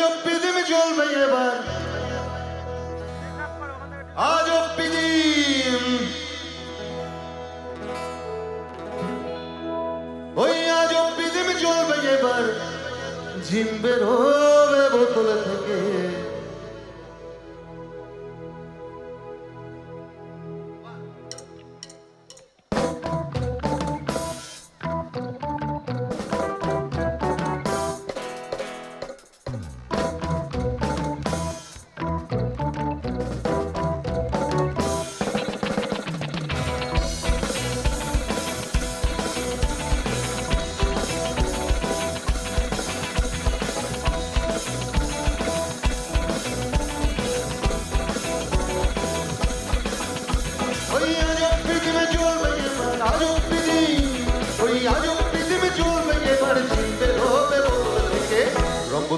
আজব পৃথিবী চলবে এবার। আজব পৃথিবী ওই আজব পৃথিবী চলবে এবার। ঝিমবের হবে বোতল থেকে।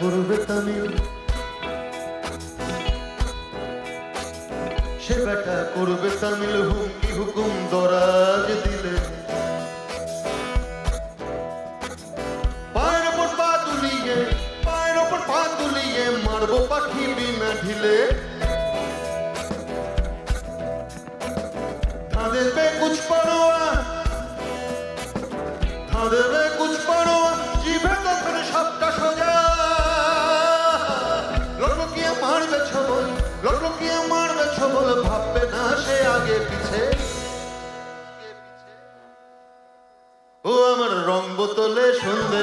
করবে তামিল সে ব্যাটা করবে তামিল হুমকি হুকুম দরাজ দিলে। পায়ের ওপর পা তুলিয়ে, পায়ের ওপর পা তুলিয়ে মারবো পাখি বিনা ঢিলে। মারবে ভাববে না সে আগে পিছে। ও আমার রং বোতলে সন্ধে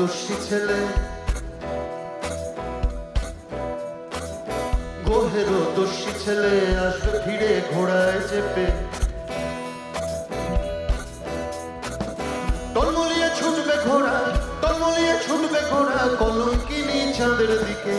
দোষী ছেলে। গোহেরও দোষী ছেলে আসবে ফিরে ঘোড়ায় চেপে। তলমলিয়ে ছুটবে ঘোড়া তলমলিয়ে ছুটবে ঘোড়া, কলঙ্কিনী চাঁদের দিকে।